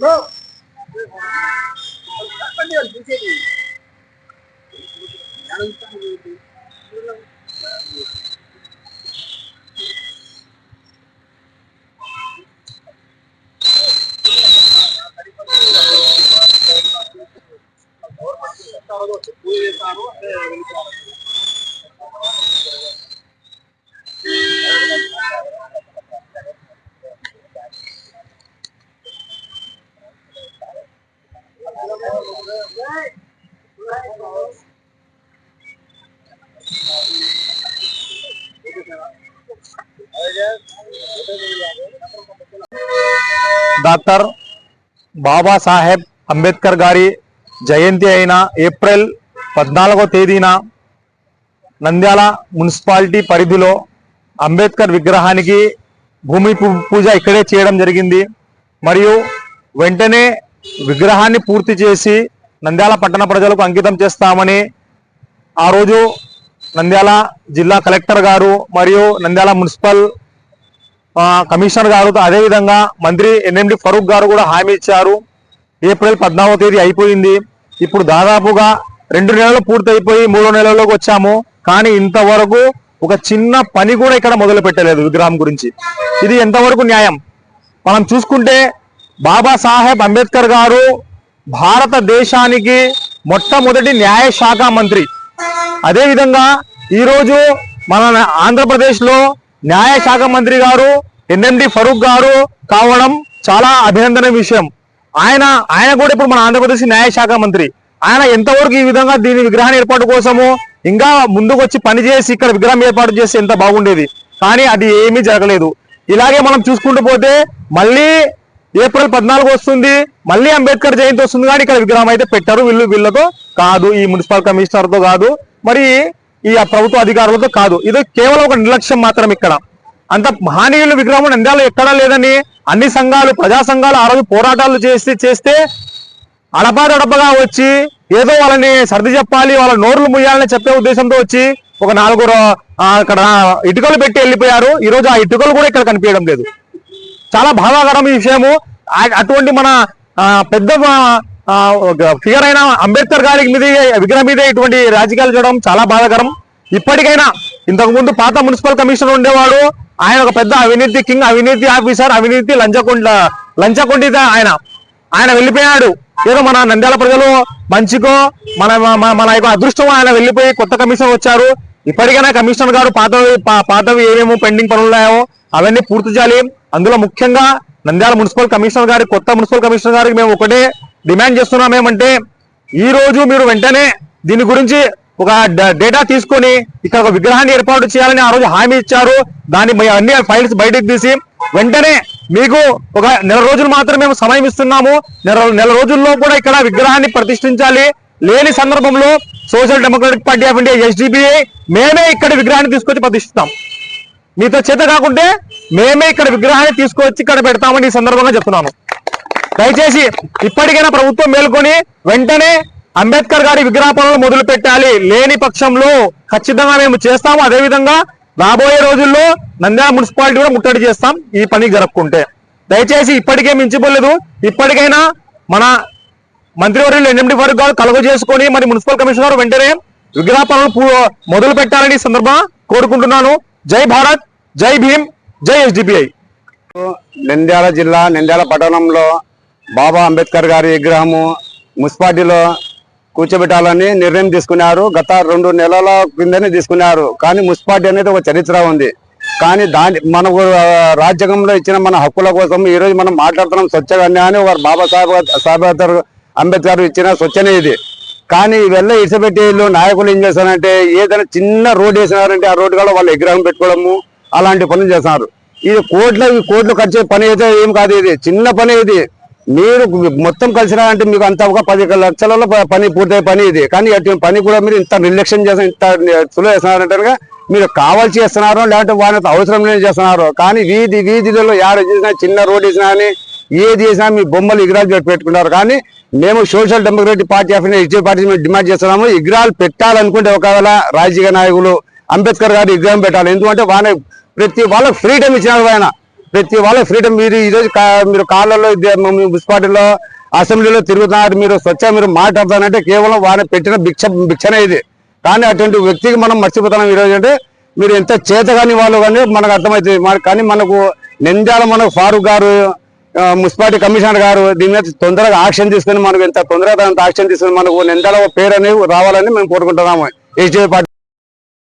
bro చేస్తారు పూజ చేస్తారు అంటే వెళ్తారు డాక్టర్ బాబాసాహెబ్ అంబేద్కర్ గారి జయంతి అయిన ఏప్రిల్ పద్నాలుగో తేదీన నంద్యాల మున్సిపాలిటీ పరిధిలో అంబేద్కర్ విగ్రహానికి భూమి పూజ ఇక్కడే చేయడం జరిగింది. మరియు వెంటనే విగ్రహాన్ని పూర్తి చేసి నంద్యాల పట్టణ ప్రజలకు అంకితం చేస్తామని ఆ రోజు నంద్యాల జిల్లా కలెక్టర్ గారు మరియు నంద్యాల మున్సిపల్ కమిషనర్ గారు అదేవిధంగా మంత్రి ఎన్ఎండి ఫరూక్ గారు కూడా హామీ ఇచ్చారు. ఏప్రిల్ పద్నాలుగో తేదీ అయిపోయింది. ఇప్పుడు దాదాపుగా రెండు నెలలు పూర్తయిపోయి మూడో నెలల్లోకి వచ్చాము. కానీ ఇంతవరకు ఒక చిన్న పని కూడా ఇక్కడ మొదలు పెట్టలేదు విగ్రహం గురించి. ఇది ఎంతవరకు న్యాయం? మనం చూసుకుంటే బాబాసాహెబ్ అంబేద్కర్ గారు భారతదేశానికి మొట్టమొదటి న్యాయ శాఖ మంత్రి. అదేవిధంగా ఈరోజు మన ఆంధ్రప్రదేశ్లో న్యాయ శాఖ మంత్రి గారు ఎన్ఎండి ఫరూక్ గారు కావడం చాలా అభినందన విషయం. ఆయన ఆయన కూడా ఇప్పుడు మన ఆంధ్రప్రదేశ్ న్యాయ శాఖ మంత్రి. ఆయన ఎంతవరకు ఈ విధంగా దీని విగ్రహం ఏర్పాటు కోసము ఇంకా ముందుకు వచ్చి పని చేసి ఇక్కడ విగ్రహం ఏర్పాటు చేస్తే ఎంత బాగుండేది. కానీ అది ఏమీ జరగలేదు. ఇలాగే మనం చూసుకుంటూ పోతే మళ్ళీ ఏప్రిల్ పద్నాలుగు వస్తుంది. మళ్ళీ అంబేద్కర్ జయంతి వస్తుంది కానీ ఇక్కడ విగ్రహం అయితే పెట్టారు. వీళ్ళు వీళ్ళతో కాదు ఈ మున్సిపల్ కమిషనర్తో కాదు. మరి ఈ ప్రభుత్వ అధికారులతో కాదు. ఇది కేవలం ఒక నిర్లక్ష్యం మాత్రం ఇక్కడ. అంత మహనీయుల విగ్రహం నంద్యాల ఎక్కడా లేదని అన్ని సంఘాలు ప్రజా సంఘాలు ఆ రోజు పోరాటాలు చేసి చేస్తే అడపాదడపగా వచ్చి ఏదో వాళ్ళని సర్ది చెప్పాలి వాళ్ళ నోర్లు ముయ్యాలని చెప్పే ఉద్దేశంతో వచ్చి ఒక నాలుగురు అక్కడ ఇటుకలు పెట్టి వెళ్ళిపోయారు. ఈ రోజు ఆ ఇటుకలు కూడా ఇక్కడ కనిపించడం లేదు. చాలా బాధాకరం ఈ విషయము. అటువంటి మన పెద్ద ఫిగర్ అయిన అంబేద్కర్ గారి మీద విగ్రహం మీద ఇటువంటి రాజకీయాలు చేయడం చాలా బాధాకరం. ఇప్పటికైనా ఇంతకు ముందు పాత మున్సిపల్ కమిషనర్ ఉండేవాడు. ఆయన ఒక పెద్ద అవినీతి కింగ్ అవినీతి ఆఫీసర్ అవినీతి లంచకొండ లంచకొండిత ఆయన. ఆయన వెళ్ళిపోయాడు. ఏదో మన నంద్యాల ప్రజలు మంచికో మన మన- మన యొక్క అదృష్టం ఆయన వెళ్ళిపోయి కొత్త కమిషనర్ వచ్చారు. ఇప్పటికైనా కమిషనర్ గారు పాతవి పాతవి ఏమేమో పెండింగ్ పనులు ఉన్నాయో అవన్నీ పూర్తి చేయాలి. అందులో ముఖ్యంగా నంద్యాల మున్సిపల్ కమిషనర్ గారి కొత్త మున్సిపల్ కమిషనర్ గారికి మేము ఒకటే డిమాండ్ చేస్తున్నాం ఏమంటే ఈ రోజు మీరు వెంటనే దీని గురించి ఒక డేటా తీసుకొని ఇక్కడ ఒక విగ్రహాన్ని ఏర్పాటు చేయాలని ఆ రోజు హామీ ఇచ్చారు. దాని అన్ని ఫైల్స్ బయటకు తీసి వెంటనే మీకు ఒక నెల రోజులు మాత్రమే మేము సమయం ఇస్తున్నాము. నెల నెల రోజుల్లో కూడా ఇక్కడ విగ్రహాన్ని ప్రతిష్ఠించాలి. లేని సందర్భంలో social democratic party of India SDPI మేమే ఇక్కడ విగ్రహాన్ని తీసుకొచ్చి ప్రతిష్ఠిస్తాం. మీతో చేత కాకుంటే మేమే ఇక్కడ విగ్రహాన్ని తీసుకొచ్చి ఇక్కడ పెడతామని ఈ సందర్భంగా చెప్తున్నాను. దయచేసి ఇప్పటికైనా ప్రభుత్వం మేల్కొని వెంటనే అంబేద్కర్ గారి విగ్రహ పనులు మొదలు పెట్టాలి లేని పక్షంలో ఖచ్చితంగా మేము చేస్తాము. అదేవిధంగా రాబోయే రోజుల్లో నంద్యాల మున్సిపాలిటీ కూడా ముట్టడి చేస్తాం. ఈ పని జరుపుకుంటే దయచేసి ఇప్పటికే మించిపోలేదు. ఇప్పటికైనా మన మంత్రివర్యులు ఎన్ఎండి వరకు గారు కలుగు చేసుకొని మరి మున్సిపల్ కమిషనర్ వెంటనే విగ్రహ పనులు మొదలు పెట్టాలని సందర్భంగా కోరుకుంటున్నాను. జై భారత్. జై భీమ్ జై ఎస్డిపిఐ. నంద్యాల జిల్లా నంద్యాల పట్టణంలో బాబా అంబేద్కర్ గారి విగ్రహము మున్సిపాలిటీలో కూర్చోబెట్టాలని నిర్ణయం తీసుకున్నారు. గత రెండు నెలల కిందనే తీసుకున్నారు. కానీ మున్సిపాలిటీ అనేది ఒక చరిత్ర ఉంది. కానీ దాని మన రాజ్యాంగంలో ఇచ్చిన మన హక్కుల కోసం ఈ రోజు మనం మాట్లాడుతున్నాం స్వచ్ఛగా అని వారు బాబా సాహెబ్ అంబేద్కర్ ఇచ్చిన స్వచ్ఛనే ఇది. కానీ ఇవల్ల ఇడిసపెట్టి నాయకులు ఏం చేశారంటే ఏదైనా చిన్న రోడ్డు వేసినారంటే ఆ రోడ్డు కూడా వాళ్ళు విగ్రహం పెట్టుకోవడము అలాంటి పనులు చేస్తున్నారు. ఇది కోట్ల కోట్లు ఖర్చు పని అయితే ఏం కాదు ఇది. చిన్న పని ఇది. మీరు మొత్తం కలిసినారంటే మీకు అంత ఒక పది లక్షలలో పని పూర్తయ్యే పని ఇది. కానీ అటు పని కూడా మీరు ఇంత నిర్లక్ష్యం చేస్తున్నారు ఇంత సులువు చేస్తున్నారంటే మీరు కావాల్సి చేస్తున్నారు లేకపోతే వాళ్ళకి అవసరం లేని చేస్తున్నారు. కానీ వీధి వీధిలో యాడ చేసినా చిన్న రోడ్ వేసినా కానీ ఏది చేసినా మీ బొమ్మలు ఇగ్రాలు పెట్టుకున్నారు పెట్టుకుంటారు. కానీ మేము social democratic party of India ఇచ్చే పార్టీ మేము డిమాండ్ చేస్తున్నాము. ఇగ్రాలు పెట్టాలనుకుంటే ఒకవేళ రాజకీయ నాయకులు అంబేద్కర్ గారు విగ్రహం పెట్టాలి. ఎందుకంటే వాన ప్రతి వాళ్ళకి ఫ్రీడమ్ ఇచ్చినారు ఆయన. ప్రతి వాళ్ళకి ఫ్రీడమ్ మీరు ఈ రోజు మీరు కాళ్ళలో మున్సిపాలిటీలో అసెంబ్లీలో తిరుగుతున్నారు. మీరు స్వచ్ఛ మీరు మాట్లాడుతానంటే కేవలం వారిని పెట్టిన భిక్ష భిక్షనే ఇది. కానీ అటువంటి వ్యక్తికి మనం మర్చిపోతున్నాం ఈ రోజు అంటే మీరు ఎంత చేతగాని వాళ్ళు కానీ మనకు అర్థమవుతుంది మన- కానీ మనకు నింద్యాల మనకు ఫారూక్ గారు మున్సిపాలిటీ కమిషనర్ గారు దీని మీద తొందరగా యాక్షన్ తీసుకొని మనకు ఎంత తొందరగా యాక్షన్ తీసుకుని మనకు నిందాల పేరు అనేది రావాలని మేము కోరుకుంటున్నాము. ఎస్డీఐ పార్టీ